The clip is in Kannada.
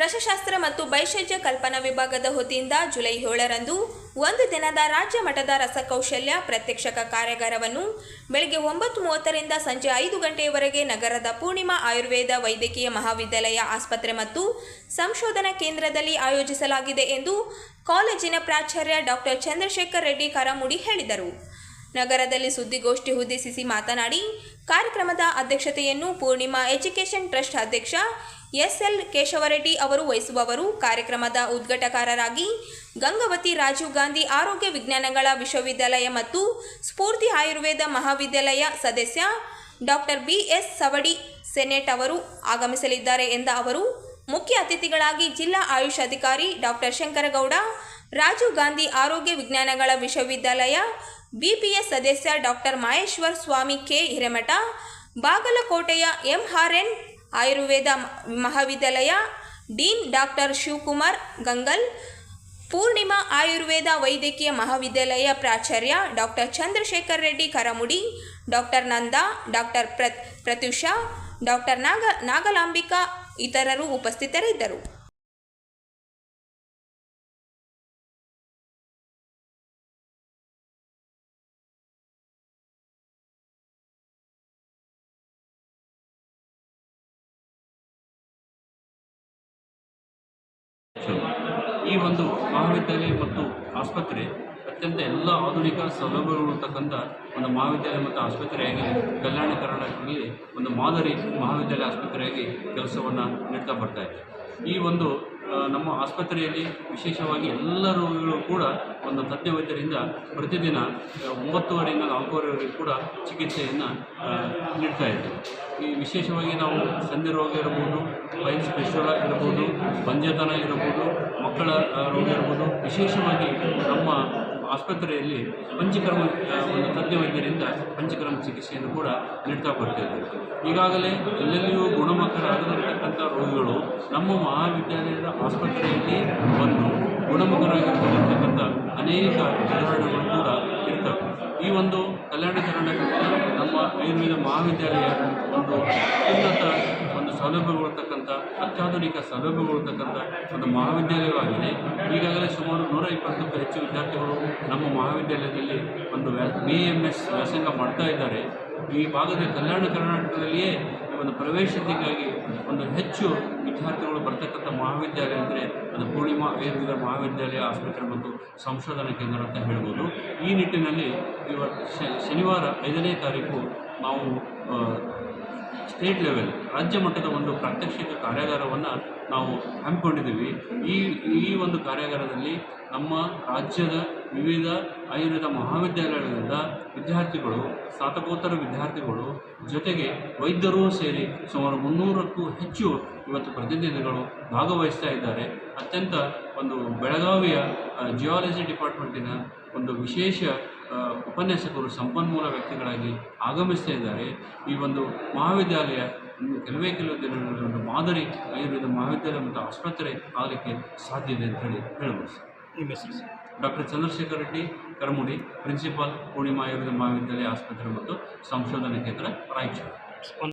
ರಸಶಾಸ್ತ್ರ ಮತ್ತು ಭೈಷಜ್ಯ ಕಲ್ಪನಾ ವಿಭಾಗದ ವತಿಯಿಂದ ಜುಲೈ ಏಳರಂದು ಒಂದು ದಿನದ ರಾಜ್ಯ ಮಟ್ಟದ ರಸಕೌಶಲ್ಯ ಪ್ರತ್ಯಕ್ಷಕ ಕಾರ್ಯಾಗಾರವನ್ನು ಬೆಳಗ್ಗೆ ಒಂಬತ್ತು ಮೂವತ್ತರಿಂದ ಸಂಜೆ ಐದು ಗಂಟೆಯವರೆಗೆ ನಗರದ ಪೂರ್ಣಿಮಾ ಆಯುರ್ವೇದ ವೈದ್ಯಕೀಯ ಮಹಾವಿದ್ಯಾಲಯ ಆಸ್ಪತ್ರೆ ಮತ್ತು ಸಂಶೋಧನಾ ಕೇಂದ್ರದಲ್ಲಿ ಆಯೋಜಿಸಲಾಗಿದೆ ಎಂದು ಕಾಲೇಜಿನ ಪ್ರಾಚಾರ್ಯ ಡಾಕ್ಟರ್ ಚಂದ್ರಶೇಖರ್ ರೆಡ್ಡಿ ಕರಮುಡಿ ಹೇಳಿದರು. ನಗರದಲ್ಲಿ ಸುದ್ದಿಗೋಷ್ಠಿ ಉದ್ದೇಶಿಸಿ ಮಾತನಾಡಿ, ಕಾರ್ಯಕ್ರಮದ ಅಧ್ಯಕ್ಷತೆಯನ್ನು ಪೂರ್ಣಿಮಾ ಎಜುಕೇಷನ್ ಟ್ರಸ್ಟ್ ಅಧ್ಯಕ್ಷ ಎಸ್ಎಲ್ ಕೇಶವರೆಡ್ಡಿ ಅವರು ವಹಿಸುವವರು, ಕಾರ್ಯಕ್ರಮದ ಉದ್ಘಾಟಕರಾಗಿ ಗಂಗಾವತಿ ರಾಜೀವ್ ಗಾಂಧಿ ಆರೋಗ್ಯ ವಿಜ್ಞಾನಗಳ ವಿಶ್ವವಿದ್ಯಾಲಯ ಮತ್ತು ಸ್ಫೂರ್ತಿ ಆಯುರ್ವೇದ ಮಹಾವಿದ್ಯಾಲಯ ಸದಸ್ಯ doctor B S Savadi senate ಅವರು ಆಗಮಿಸಲಿದ್ದಾರೆ ಎಂದ ಅವರು, ಮುಖ್ಯ ಅತಿಥಿಗಳಾಗಿ ಜಿಲ್ಲಾ ಆಯುಷ್ ಅಧಿಕಾರಿ ಡಾಕ್ಟರ್ ಶಂಕರಗೌಡ, ರಾಜೀವ್ ಗಾಂಧಿ ಆರೋಗ್ಯ ವಿಜ್ಞಾನಗಳ ವಿಶ್ವವಿದ್ಯಾಲಯ ಬಿಪಿಎಸ್ ಸದಸ್ಯ ಡಾಕ್ಟರ್ ಮಹೇಶ್ವರ್ ಸ್ವಾಮಿ ಕೆ ಹಿರೇಮಠ, ಬಾಗಲಕೋಟೆಯ ಎಂಆರ್ಎನ್ ಆಯುರ್ವೇದ ಮಹಾವಿದ್ಯಾಲಯ, ಡೀನ್ ಡಾಕ್ಟರ್ ಶಿವಕುಮಾರ್ ಗಂಗಲ್, ಪೂರ್ಣಿಮಾ ಆಯುರ್ವೇದ ವೈದ್ಯಕೀಯ ಮಹಾವಿದ್ಯಾಲಯ ಪ್ರಾಚಾರ್ಯ doctor Chandrashekhar Reddy Karamudi, doctor Nanda, doctor ಪ್ರ ಪ್ರತ್ಯುಷಾ, ಡಾಕ್ಟರ್ ನಾಗ ನಾಗಲಾಂಬಿಕಾ ಇತರರು ಉಪಸ್ಥಿತರಿದ್ದರು. ಈ ಒಂದು ಮಹಾವಿದ್ಯಾಲಯ ಮತ್ತು ಆಸ್ಪತ್ರೆ ಅತ್ಯಂತ ಎಲ್ಲ ಆಧುನಿಕ ಸೌಲಭ್ಯಗಳು ಇರತಕ್ಕಂಥ ಒಂದು ಮಹಾವಿದ್ಯಾಲಯ ಮತ್ತು ಆಸ್ಪತ್ರೆಯಾಗಿ ಕಲ್ಯಾಣ ಕರ್ನಾಟಕದಲ್ಲಿ ಒಂದು ಮಾದರಿ ಮಹಾವಿದ್ಯಾಲಯ ಆಸ್ಪತ್ರೆಯಾಗಿ ಕೆಲಸವನ್ನು ನೀಡ್ತಾ ಬರ್ತಾ ಇದೆ. ಈ ಒಂದು ನಮ್ಮ ಆಸ್ಪತ್ರೆಯಲ್ಲಿ ವಿಶೇಷವಾಗಿ ಎಲ್ಲ ರೋಗಿಗಳು ಕೂಡ ಒಂದು ತಜ್ಞ ವೈದ್ಯರಿಂದ ಪ್ರತಿದಿನ ಒಂಬತ್ತುವರೆಯಿಂದ ನಾಲ್ಕೂವರೆವರೆಗೆ ಕೂಡ ಚಿಕಿತ್ಸೆಯನ್ನು ನೀಡ್ತಾ ಇದ್ದರು. ಈ ವಿಶೇಷವಾಗಿ ನಾವು ಸಂಧಿ ರೋಗ ಇರ್ಬೋದು ಪೈನ್ ಸ್ಪೆಷಲ ಇರ್ಬೋದು ಬಂಜತನ ಇರಬಹುದು, ಮಕ್ಕಳ ರೋಗ ಇರ್ಬೋದು ವಿಶೇಷವಾಗಿ ನಮ್ಮ ಆಸ್ಪತ್ರೆಯಲ್ಲಿ ಪಂಚಕರ್ಮ ಒಂದು ತಜ್ಞ ವೈದ್ಯರಿಂದ ಪಂಚಕರ್ಮ ಚಿಕಿತ್ಸೆಯನ್ನು ಕೂಡ ನೀಡ್ತಾ ಬರ್ತಿದ್ದೆ ಈಗಾಗಲೇ ಎಲ್ಲೆಲ್ಲಿಯೂ ಗುಣಮುಖರಾಗದಿರತಕ್ಕಂಥ ರೋಗಿಗಳು ನಮ್ಮ ಮಹಾವಿದ್ಯಾಲಯದ ಆಸ್ಪತ್ರೆಯಲ್ಲಿ ಬಂದು ಗುಣಮುಖರಾಗಿರ್ತಕ್ಕಂಥ ಅನೇಕ ಉದಾಹರಣೆಗಳು ಕೂಡ ಇರ್ತವೆ. ಈ ಒಂದು ಕಲ್ಯಾಣ ಕರ್ನಾಟಕದಲ್ಲಿ ನಮ್ಮ ಆಯುರ್ವೇದ ಮಹಾವಿದ್ಯಾಲಯ ಒಂದು ಉನ್ನತ ಒಂದು ಸೌಲಭ್ಯಗಳಿರ್ತಕ್ಕಂಥ ಅತ್ಯಾಧುನಿಕ ಸೌಲಭ್ಯಗಳಿರ್ತಕ್ಕಂಥ ಒಂದು ಮಹಾವಿದ್ಯಾಲಯವಾಗಿದೆ. ಈಗಾಗಲೇ ಸುಮಾರು ನೂರ ಇಪ್ಪತ್ತಕ್ಕೂ ಹೆಚ್ಚು ವಿದ್ಯಾರ್ಥಿಗಳು ನಮ್ಮ ಮಹಾವಿದ್ಯಾಲಯದಲ್ಲಿ ಒಂದು ಬಿ ಎಂ ಎಸ್ ವ್ಯಾಸಂಗ ಮಾಡ್ತಾ ಇದ್ದಾರೆ. ಈ ಭಾಗದ ಕಲ್ಯಾಣ ಕರ್ನಾಟಕದಲ್ಲಿಯೇ ಒಂದು ಪ್ರವೇಶತೆಗಾಗಿ ಒಂದು ಹೆಚ್ಚು ವಿದ್ಯಾರ್ಥಿಗಳು ಬರ್ತಕ್ಕಂಥ ಮಹಾವಿದ್ಯಾಲಯ ಅಂದರೆ ಅದು ಪೂರ್ಣಿಮಾ ಆಯುರ್ವೇದ ಮಹಾವಿದ್ಯಾಲಯ ಆಸ್ಪತ್ರೆ ಮತ್ತು ಸಂಶೋಧನಾ ಕೇಂದ್ರ ಅಂತ ಹೇಳ್ಬೋದು. ಈ ನಿಟ್ಟಿನಲ್ಲಿ ಇವತ್ತು ಶನಿವಾರ ಐದನೇ ತಾರೀಕು ನಾವು ಸ್ಟೇಟ್ ಲೆವೆಲ್, ರಾಜ್ಯ ಮಟ್ಟದ ಒಂದು ಪ್ರಾತ್ಯಕ್ಷಿಕ ಕಾರ್ಯಾಗಾರವನ್ನು ನಾವು ಹಮ್ಮಿಕೊಂಡಿದ್ದೀವಿ. ಈ ಈ ಒಂದು ಕಾರ್ಯಾಗಾರದಲ್ಲಿ ನಮ್ಮ ರಾಜ್ಯದ ವಿವಿಧ ಆಯುರ್ವೇದ ಮಹಾವಿದ್ಯಾಲಯಗಳಿಂದ ವಿದ್ಯಾರ್ಥಿಗಳು, ಸ್ನಾತಕೋತ್ತರ ವಿದ್ಯಾರ್ಥಿಗಳು ಜೊತೆಗೆ ವೈದ್ಯರೂ ಸೇರಿ ಸುಮಾರು ಮುನ್ನೂರಕ್ಕೂ ಹೆಚ್ಚು ಇವತ್ತು ಪ್ರತಿನಿಧಿಗಳು ಭಾಗವಹಿಸ್ತಾ ಇದ್ದಾರೆ. ಅತ್ಯಂತ ಒಂದು ಬೆಳಗಾವಿಯ ಜಿಯಾಲಜಿ ಡಿಪಾರ್ಟ್ಮೆಂಟಿನ ಒಂದು ವಿಶೇಷ ಉಪನ್ಯಾಸಕರು ಸಂಪನ್ಮೂಲ ವ್ಯಕ್ತಿಗಳಾಗಿ ಆಗಮಿಸ್ತಾ ಇದ್ದಾರೆ ಈ ಒಂದು ಮಹಾವಿದ್ಯಾಲಯ ಕೆಲವೇ ಕೆಲವು ದಿನಗಳಲ್ಲಿ ಒಂದು ಮಾದರಿ ಆಯುರ್ವೇದ ಮಹಾವಿದ್ಯಾಲಯ ಮತ್ತು ಆಸ್ಪತ್ರೆ ಆಗಲಿಕ್ಕೆ ಸಾಧ್ಯ ಇದೆ ಅಂತ ಹೇಳಿ ಹೇಳ್ಬೋದು ಸರ್. ನಿಮ್ಮ ಹೆಸರು ಡಾಕ್ಟರ್ ಚಂದ್ರಶೇಖರ್ ರೆಡ್ಡಿ ಕರಮುಡಿ ಪ್ರಿನ್ಸಿಪಾಲ್ ಪೂರ್ಣಿಮಾ ಆಯುರ್ವೇದ ಮಹಾವಿದ್ಯಾಲಯ ಆಸ್ಪತ್ರೆ ಮತ್ತು ಸಂಶೋಧನಾ ಕೇಂದ್ರ ರಾಯಚೂರು.